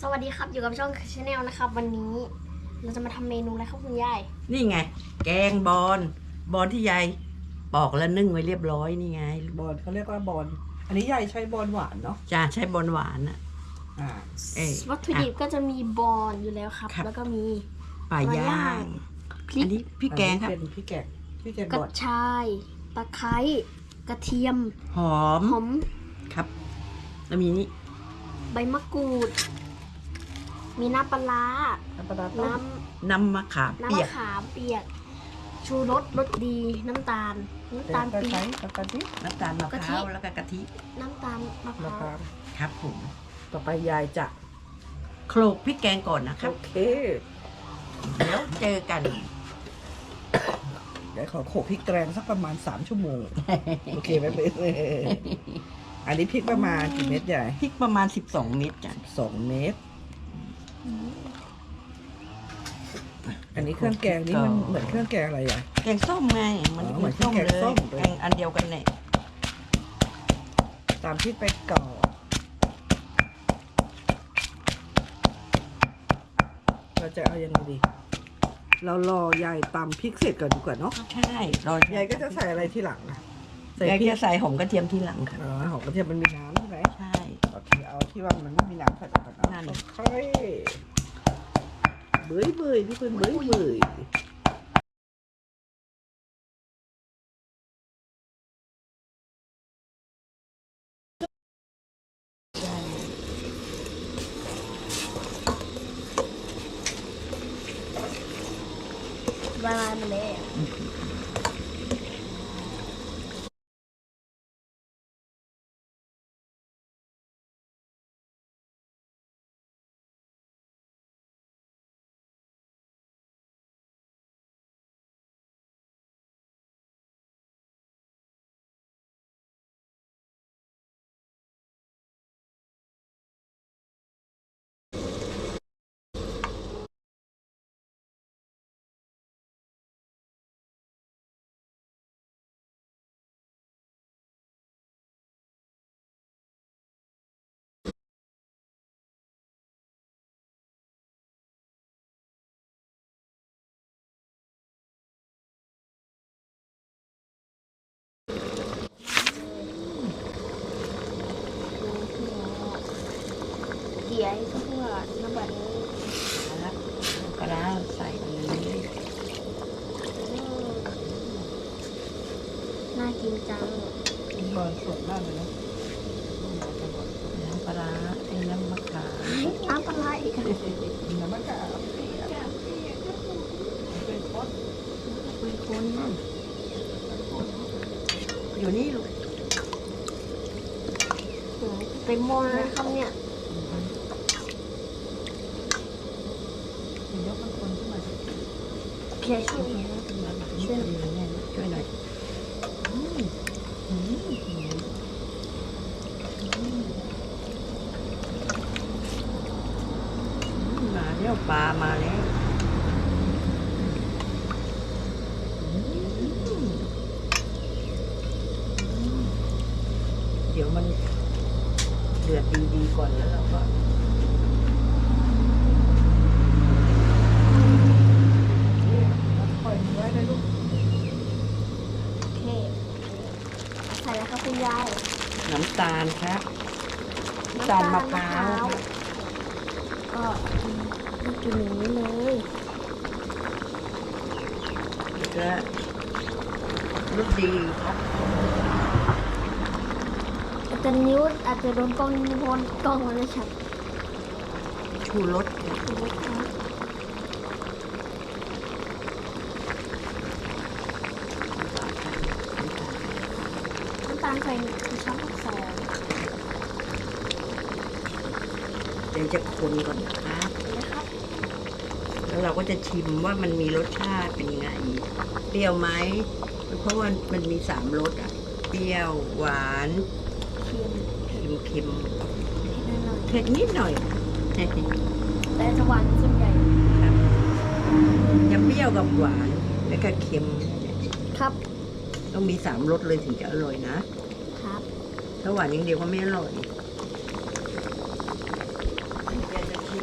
สวัสดีครับอยู่กับช่องชาแนลนะครับ วันนี้เราจะมาทำเมนูอะไรครับคุณยายนี่ไง แกงบอลบอลที่ยายปอกแล้วนึ่งไว้เรียบร้อยนี่ไงบอลเขาเรียกว่าบอลอันนี้ยายใช้บอลหวานเนาะจ้าใช้บอลหวานอะอ่าเอ้ย วัตถุดิบก็จะมีบอลอยู่แล้วครับ ครับ แล้วก็มี ปลาปลาย่าย่าง งพริอักนนี้พี่แกงครับอันนี้เป็นพี่แกงพี่แกงกระบอลชายตะไคร้กระเทียมหอมหอมครับ แล้วมีนี่ใบมะกรูด มีน้ำปลาร้าน้ำปลาร้าต้มน้น้ำมะขามำน้ำเปียมะกขามเปียก ชูรสรสดีน้ำตาลน้ำแต่ตาลก็ปี๊ใช้บน้ำตาลที่น้ำตาลมะกะพทิ ร้าวแล้วก็กะทิน้ำตาลมะพมะร้าพร้าววครับผมต่อไปยายจะโขลกพริกแกงก่อนนะครัโอบเคเดี๋ยวเจอกัน เดี๋ยวขอโขลกพริกแกงสักประมาณ3ชั่วโมง โอเคไหมเป็นอันนี้พริกประมาณกี่เม็ดยายพริกประมาณ 12 เม็ดจ้ะสองเม็ด อันนี้เครื่องแกงนี่มันเหมือนเครื่องแกงอะไรยายแกงส้มไงมันอ๋อเหมือนส้มเหมือนเลแกงส้ยมเลยแกงอันเดียวกันเนี่ยตามพริกไปก่อนเราจะเอายังไงดี เรารอยายตำพริกเสร็จก่อนดีกว่าเนาะใช่รอยายก็จะใส่อะไรที่หลังนะใส่ยายพริกจะใส่หอมกระเทียมที่หลังค่ะอ๋อหอมกระเทียมมันมีน้ำใช่ไหมใช่โอเคเอาที่ว่ามันไม่มีน้ำใส่ก่อนนั่นะนค่อย เบื่อเบื่อพี่เกียให้ทั่วน้ำแบบนี้ครับปลาร้าใส่ไปเลยอืมน่ากินจังบอลสดมากเลยนะน้ำปลาร้าไอ้น้ำมะขามน้ำปลาร้าอีกอะน้ำมันกะคุยคนอยู่นี่ลูกอืมเต็มหม้อแล้วนะครับเนี่ยกมันคนขึ้นมา เพียช่วยช่วยหน่อยช่วยหน่อยมาแล้วปลามาแล้วเดี๋ยวมันเดือดดีๆก่อนแล้วเราก็ ปล่อยไว้เลยลูก โอเคใส่แล้วครับคุณยาย น้ำตาลครับน้ำตาลมะพร้าว ก็นี่กินอย่างนี้เลยแล้วก็รสดีครับอาจจะนิ้วอาจจะโดนกล้องโดนกล้องมันเลยฉับชูรสครับน้ำตาลใส่หนึ่งช้อนสอง เดี๋ยว จะคนก่อนนะครับนะครับแล้วเราก็จะชิมว่ามันมีรสชาติเป็นยังไง เปรี้ยวไหม เพราะว่ามันมีสามรสอะ เปรี้ยว หวานเค็มเค็มเค็มนิดหน่อยเผ็ดนิดหน่อยแต่จะหวานส่วนใหญ่จะเปรี้ยวกับหวานแล้วก็เค็ม ครับ ต้องมีสามรสเลยถึงจะอร่อยนะ ครับ ถ้าหวานอย่างเดียวก็ไม่อร่อย ยายจะชิ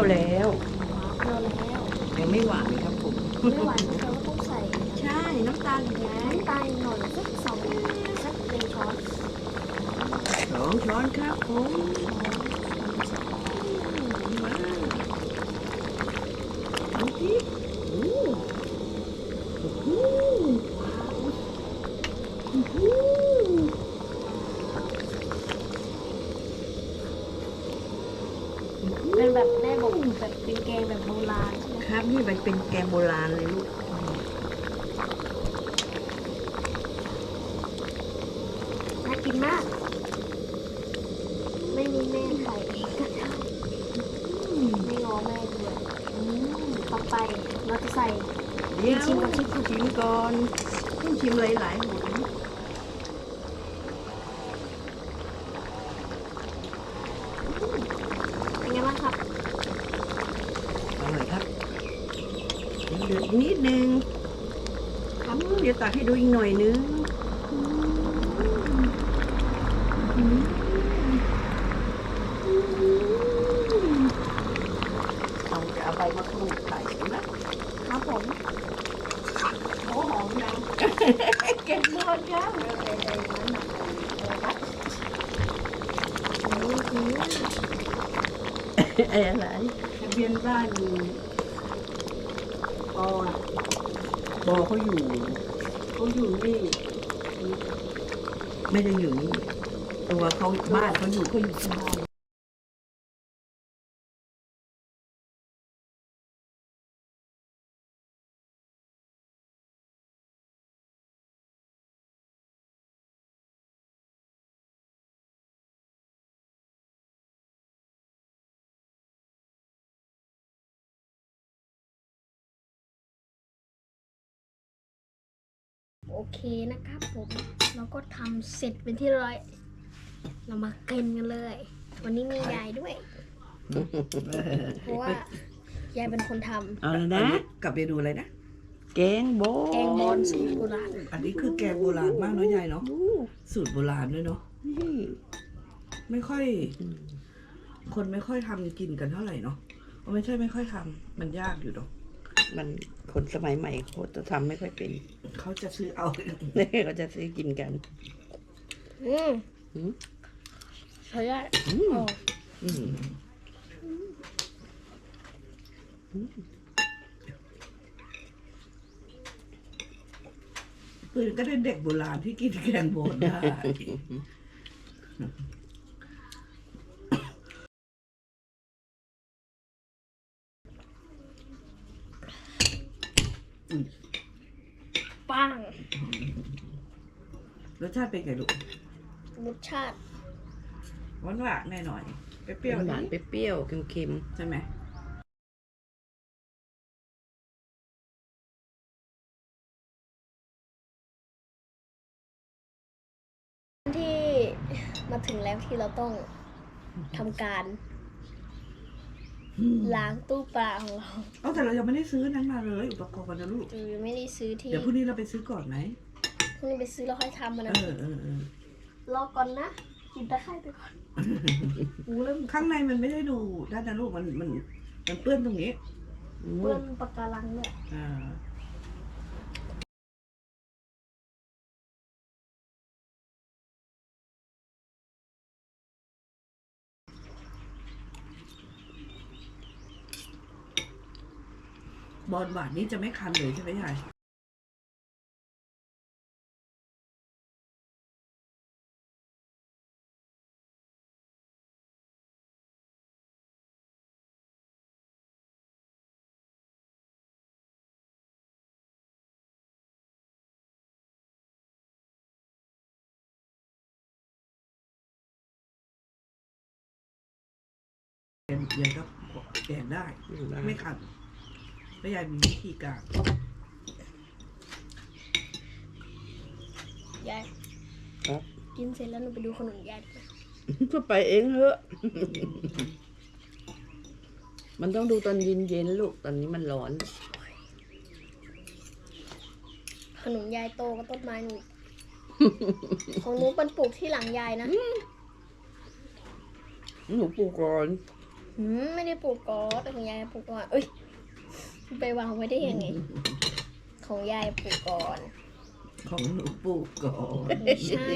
ยวแล้ว เปรี้ยวแล้ว ยังไม่หวานครับผม ไม่หวานก็แปลว่าต้องใส่ ใช่น้ำตาลอีกแล้ว น้ำตาลหน่อยสักสองสักหนึ่งช้อน ส องช้อนครับผมมาดูสิโอ้โหโอ้โหเป็นแบบแม่บอกแบบเป็นแกงแบบโบราณใช่ไหมครับ นี่มันเป็นแกงโบราณเลยลูก น่ากินมาก ไม่มีแม่ใส่ก็ได้ไม่งอแม่ด้วยอืมต่อไปเราจะใส่ เดี๋ยวชิมก่อนชิมก่อนชิมก่อนต้องชิมหลายๆหนเป็นไงบ้างครับอร่อยครับยังเหลืออีกนิดนึงครับเดี๋ยวตักให้ดูอีกหน่อยนึงเอาจะเอาใบมะกรูดใส่ใช่ไหม ครับผม โอ้หอมจัง เก็บหมดครับไอ้อะไรทะเบียนบ้านปออะปอเขาอยู่ เขาอยู่นี่ไม่ได้อยู่นี่ตัวเขาบ้านเขาอยู่เขาอยู่ที่บ้าน เคนะครับผมเราก็ทำเสร็จเป็นที่เรียบร้อย เรามากินกันเลย วันนี้มียายด้วย เพราะว่ายายเป็นคนทำเอาแล้วนะ กับเมนูอะไรนะ แกงโบแกงบอลสูตรโบราณอันนี้คือแกงโบราณมากเนาะยายเนาะ สูตรโบราณด้วยเนาะ นี่ไม่ค่อย คนไม่ค่อยทำกินกันเท่าไหร่เนาะเพราะไม่ใช่ไม่ค่อยทำมันยากอยู่เนาะ มันคนสมัยใหม่เขาจะทำไม่ค่อยเป็นเขาจะซื้อเอา เขาจะซื้อกินกันอืมอืมใช้ได้อืมอ๋ออืมปืนก็ได้เด็กโบราณที่กินแกงโบนได้ ปัง ร สชาติเป็นไงลูกรสชาติหวานหวานๆแน่หน่อยเปรี้ยวหวานๆๆเปรี้ยวๆเค็มใช่ไหมที่มาถึงแล้วที่เราต้องทำการ ล้างตู้ปลาของเรา เอาแต่เรายังไม่ได้ซื้อนั้นมาเลย อุปกรณ์นะลูกคือไม่ได้ซื้อที่ เดี๋ยวพรุ่งนี้เราไปซื้อก่อนไหม เพิ่งไปซื้อแล้วค่อยทำมันเอนะอเออเออรอก่อนนะกินตะไคร้ไปก่อนหูเริ่มข้างในมันไม่ได้ดูด้านนะลูกมันมันมันเปื้อนตรงนี้ๆเปื้อนปากการังเนี่ยอ่าบอลหวานนี่จะไม่คันเลยใช่ไหมยาย ยายก็แกงได้ ไม่คันแล้วยายมีวิธีการยายครับกินเสร็จแล้วหนูไปดูขนมยายดีกว่าก็ไปเองเถอะ มันต้องดูตอนเย็นๆลูก ตอนนี้มันร้อน ขนมยายโตก็ต้นไม้หนูอีก ของหนูเป็นปลูกที่หลังยายนะ หนูปลูกก่อนอืม ไม่ได้ปลูกก่อนแต่ของยายปลูกก่อนเอ้ย ไปวางไว้ได้ยังไง ของยายปลูกก่อน ของหนูปลูกก่อนไม่ใช่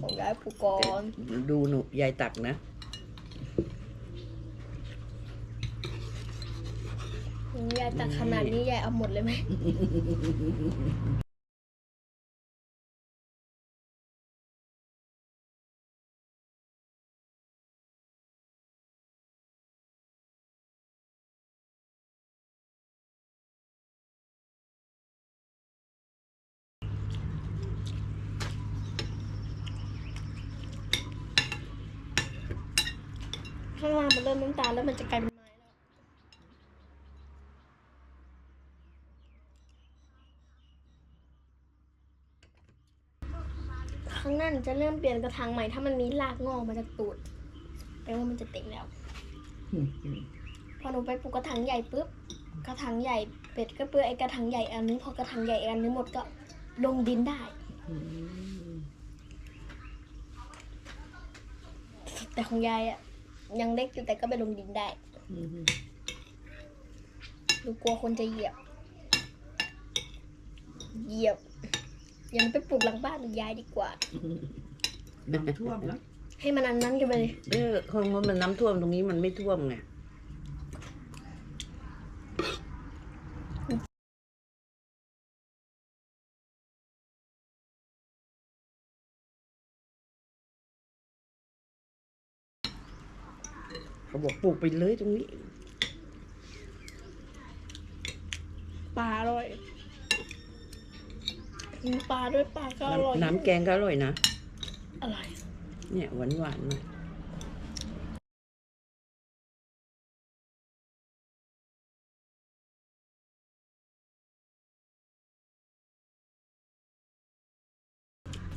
ของยายปลูกก่อน ดูหนูยายตักนะของยายตักขนาดนี้ยายเอาหมดเลยไหม ข้างล่างมันเริ่มน้ำตาลแล้วมันจะกลายเป็นไม้แล้วข้างหน้าหนูจะเริ่มเปลี่ยนกระถางใหม่ถ้ามันมีรากงอกมาจากตูดแปลว่ามันจะเต็งแล้ว พอหนูไปปลูกกระถางใหญ่ปุ๊บกระถางใหญ่เป็ดก็เปื้อไอ้กระถางใหญ่อันนึงพอกระถางใหญ่อันนึงหมดก็ลงดินได้ แต่ของยายอะ ยังเล็กอยู่แต่ก็ไปลงดินได้ ดูกลัวคนจะเหยียบ เหยียบอยังไปปลูกหลังบ้านยายดีกว่า น้ำท่วมแล้วให้มันอันนั้นกันไปเลย เออของมันน้ำท่วมตรงนี้มันไม่ท่วมไง บอกปลูกไปเลยตรงนี้ ปลาอร่อยกินปลาด้วยปลาก็อร่อยน้ำน้ำแกงก็อร่อยนะ อร่อย เนี่ยหวานหวานๆหน่อย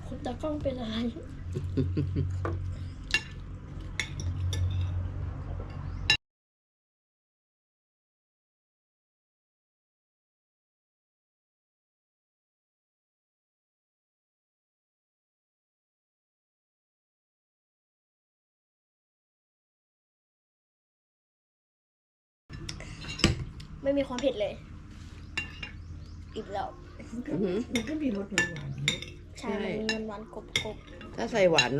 คุณตากล้องเป็นอะไร ไม่มีความเผ็ดเลย อีกแล้วอื้อหือมันก็มีรสหวานๆเยอะใช่ใช่มันมีหวานๆกรบถ้าใส่หวาน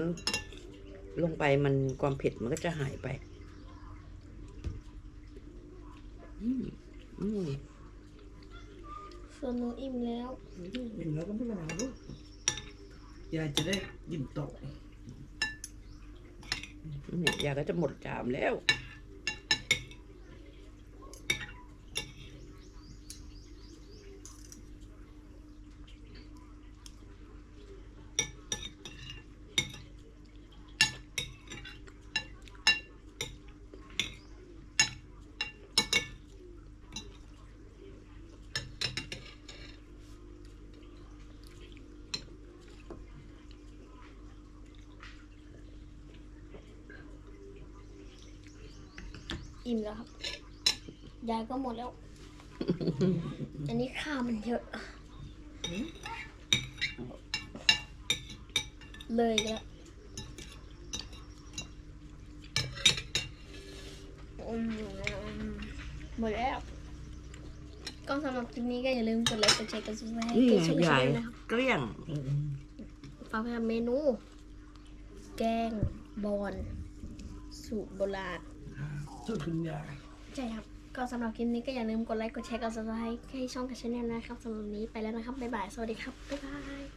ลงไปมันความเผ็ดมันก็จะหายไป อืมอืมๆส่วนหนูอิ่มแล้วอิ่มแล้วก็ไม่เป็นไรลูกยายจะได้ยิ้มโตกเนี่ยยาก็จะหมดจามแล้ว อิ่มแล้วครับ ยายก็หมดแล้ว อันนี้ข้าวมันเยอะ เลยแล้วอืมหมดแล้ว ก็สำหรับคลิปนี้ก็อย่าลืมกดไลค์กดแชร์กดซับสไครต์นี่กดไงช่องยายช่องนะครับเกลี้ยงฝากไปทำเมนู แกงบอน สูตรโบราณ สุดคุณยายใช่ครับ ก็สำหรับคลิปนี้ก็อย่าลืมกดไลค์ กดแชร์ กดซับสไครต์ให้ช่องกับชาแนลนะครับสำหรับวันนี้ไปแล้วนะครับ บ๊ายบาย สวัสดีครับ บ๊ายบาย